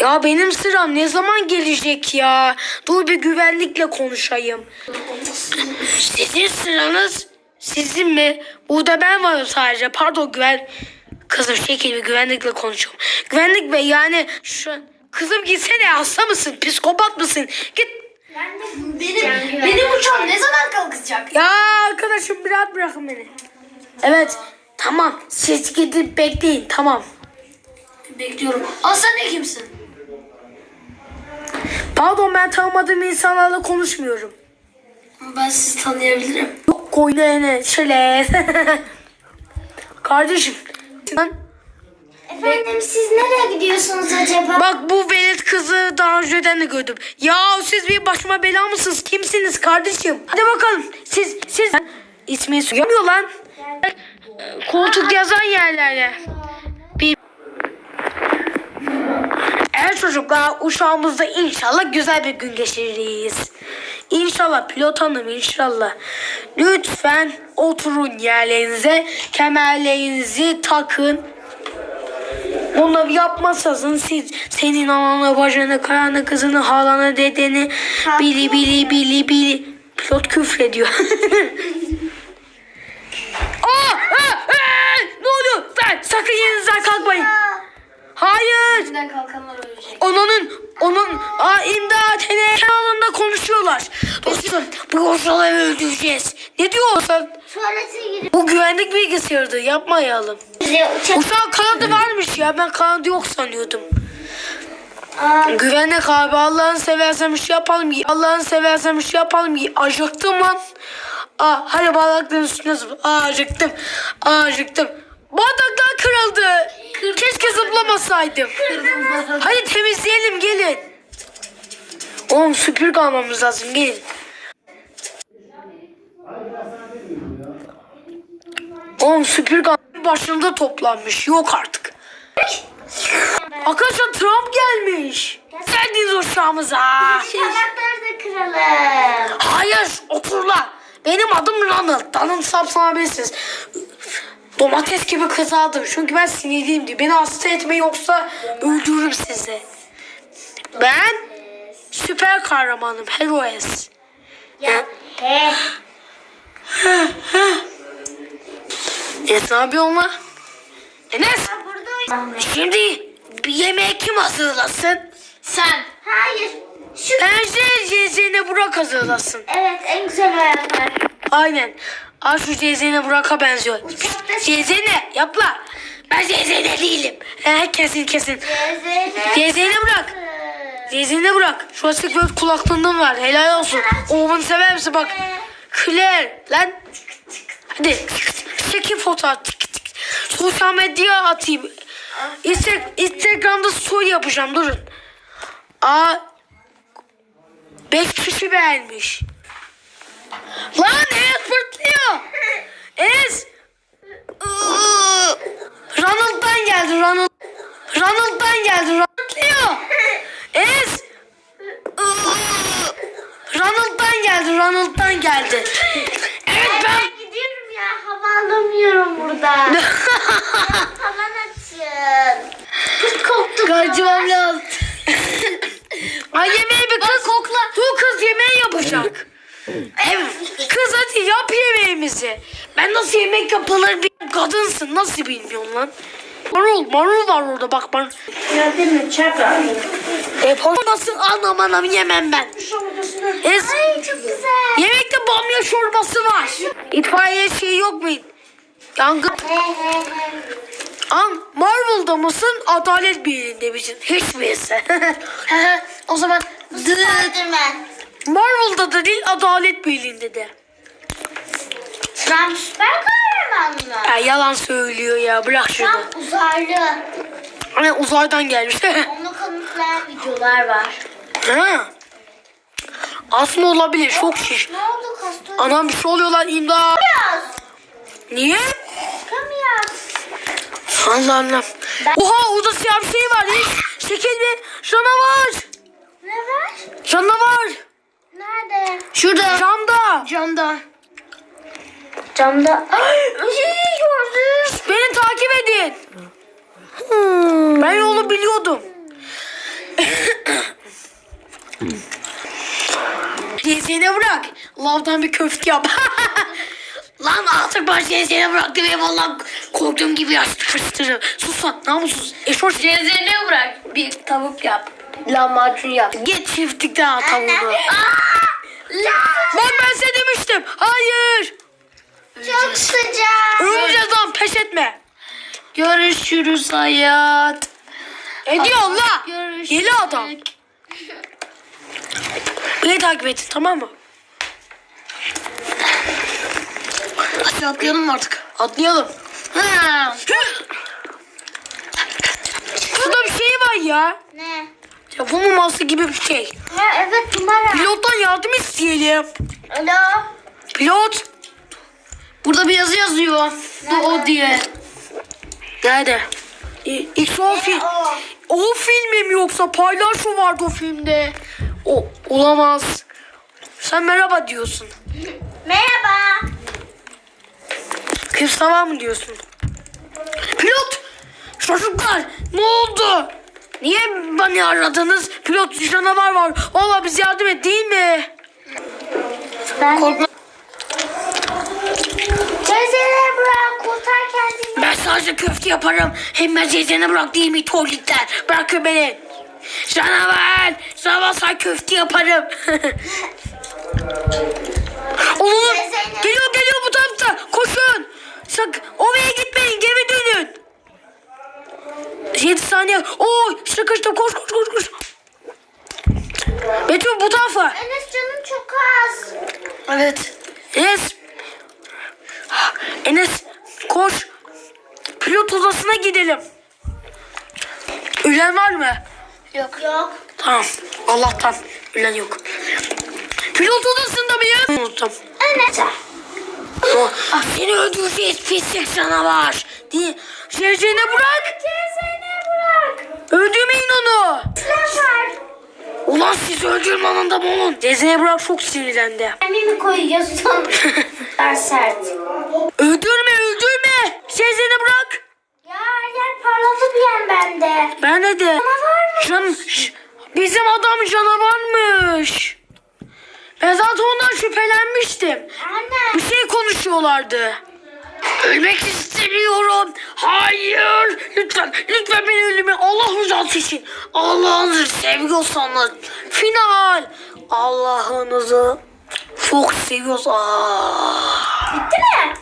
Ya benim sıram ne zaman gelecek ya? Dur bir güvenlikle konuşayım. Sizin sıranız sizin mi? Burada ben varım sadece. Pardon güven... Kızım şekil bir güvenlikle konuşuyorum. Güvenlik bey yani şu... Kızım gitsene hasta mısın? Psikopat mısın? Git. Benim, benim uçağım ne zaman kalkacak? Ya arkadaşım bir rahat bırakın beni. Evet tamam siz gidip bekleyin tamam. Bekliyorum. Sen ne kimsin? Pardon ben tanımadığım insanlarla konuşmuyorum. Ben sizi tanıyabilirim. Yok koyne şöyle. Kardeşim. Ben, Efendim siz nereye gidiyorsunuz acaba? bak bu velet kızı daha önceden de gördüm. Ya siz bir başıma bela mısınız? Kimsiniz kardeşim? Hadi bakalım. Siz siz ismini söylemiyor lan. Koltuk yazan yerlere. Bir Evet çocuklar uçağımızda inşallah güzel bir gün geçiririz. İnşallah pilot hanım inşallah. Lütfen oturun yerlerinize. Kemerlerinizi takın. Bunları yapmazsanız siz senin ananı, bacını, karanı, kızını, halanı, dedeni bili bili bili bili pilot küfrediyor. Aa, aa, aa, ne oluyor? Lan sakın yerinizden kalkmayın. Bizden kalkanlar ölecek. Onun onun aa, imdat hele kanalında konuşuyorlar. Dostum bu ortalığı öldüreceğiz. Ne diyorsun? Tuvalete girip Bu güvenlik bilgisayardı yapmayalım. uçak... Kanadı varmış ya ben kanadı yok sanıyordum. Aa, Güvenlik abi Allah'ını seversen bir şey yapalım. Allah'ını seversen bir şey yapalım. Acıktım lan. Aa, hadi bardakların üstüne zıpla. Aa, acıktım. Aa, acıktım. Bardaklar kırıldı. Keşke zıplamasaydım. Hadi temizleyelim gelin. Oğlum süpürge almamız lazım gelin. Oğlum süpürge başında toplanmış. Yok artık. Arkadaşlar Trump gelmiş. Geldiniz uçağımıza. tabakları da kıralım. Hayır oturlar. Benim adım Ronald. Trump sanabilirsiniz. Domates gibi kızardım. Çünkü ben sinirliyim diye. Beni hasta etme yoksa öldürürüm sizi. Ben süper kahramanım. Heroes. Ya. Enes ne yapıyorsun lan? Enes şimdi bir yemeği kim hazırlasın? Sen. Hayır. Şu... Bence Cezene Burak hazırlasın. Evet en güzel o yapar. Aynen. Aa şu Cezene Burak'a benziyor. Cezene yapla. Ben Cezene değilim. He, kesin kesin. Cezene bırak. Cezene bırak. Şu açık göz kulaklığından var. Helal olsun. Oğlum sever misin bak. Claire lan. Hadi. Çekin fotoğraf. Sosyal medyaya atayım. Insta- Instagram'da story yapacağım. Durun. Aa. 5 kişi beğenmiş. Lan Enes fırtlıyor. Enes. Ronald'dan geldi Ronald. Ronald'dan geldi Ronald'lıyor. Enes. Iıı. Ronald'dan geldi Ronald'dan geldi. Evet ben. Ben gidiyorum ya hava alamıyorum burada. Tavan açın. Kız koptu. Kaçmam lazım. Ay yemeği bir kız kokla. Dur kız yemeği yapacak. Kız hadi yap yemeğimizi. Ben nasıl yemek yapılır bir kadınsın. Nasıl bilmiyorsun lan? Marul, marul var orada bak bak. Gördün mü çapa? E nasıl anam anam yemem ben. Es, Ay çok güzel. yemekte bamya çorbası var. İtfaiye şey yok mu? Yangın. An Marvel'da mısın? Adalet Birliği'nde misin? Hiçbirisi. o zaman Spiderman. Marvel'da da değil Adalet Birliği'nde de. Trump süper kahraman mı? Ya yalan söylüyor ya bırak şunu. Trump uzaylı. Hani uzaydan gelmiş. Onu kanıtlayan videolar var. ha. Aslında olabilir çok şiş. Ne oldu kastır? Anam bir şey oluyor lan imdat. Niye? Kamiyaz. Allah Allah. Oha orada siyah bir şey var. Şekil bir canavar. Ne var? Canavar. Nerede? Şurada. Camda. Camda. Camda. Ay, gördüm. Beni takip edin. Hmm. Ben yolu biliyordum. Yesene bırak. Lavdan bir köfte yap. Lan Asırbaş yesene bıraktı benim Allah'ım korktuğum gibi yaş fıstırı. Sus lan namussuz. Eşoş Cezene bırak. Bir tavuk yap. Lahmacun yap. Git çiftlikten al tavuğunu. Bak ben size demiştim. Hayır. Çok sıcak. Öleceğiz lan pes etme. Görüşürüz hayat. Ediyor la. Görüşürüz. Deli adam. Beni takip et tamam mı? Hadi atlayalım artık. Atlayalım. Şurada bir şey var ya. Ne? Telefon numarası gibi bir şey. Ha, evet numara. Pilottan yardım isteyelim. Alo. Pilot. Burada bir yazı yazıyor. Bu o diye. Nerede? İlk o film. O. Filmi mi yoksa paylaşım vardı o filmde? O olamaz. Sen merhaba diyorsun. Merhaba. Kırsava mı diyorsun? Pilot! Çocuklar ne oldu? Niye beni aradınız? Pilot canavar var. Valla biz yardım et değil mi? Ben Korkma. Cezene bırak kurtar kendini. Ben sadece köfte yaparım. Hem ben zeyzene bırak değil mi tuvaletler? Bırakın beni. Canavar! Canavar sen köfte yaparım. Zeyzene. geliyor geliyor bu tarafta. Koşun. Sak oraya gitmeyin geri dönün. 7 saniye. Oo sıkıştım koş koş koş koş. Betül bu tarafa. Enes canım çok az. Evet. Enes. Enes koş. Pilot odasına gidelim. Ölen var mı? Yok. Yok. Tamam. Allah'tan ölen yok. Pilot odasında mıyım? Unuttum. Enes. Ah, seni öldüreceğiz pislik canavar. Diye. Cezene bırak. Cezene bırak. Öldürmeyin onu. Ne var? Ulan siz öldürmenin de onun. Cezene bırak çok sinirlendi. Emin mi koyuyorsun? Daha sert. Öldürme öldürme. Cezene bırak. Ya yer parladı bir yer bende. Ben de de. Canavar Can, bizim adam canavarmış. Ben zaten ondan şüphelenmiştim. Anne. Bir şey konuşuyorlardı. Ölmek istemiyorum. Hayır. Lütfen, lütfen beni ölüme. Allah rızası için. Allah'ınızı seviyorsanız. Final. Allah'ınızı çok seviyorsanız. Bitti mi?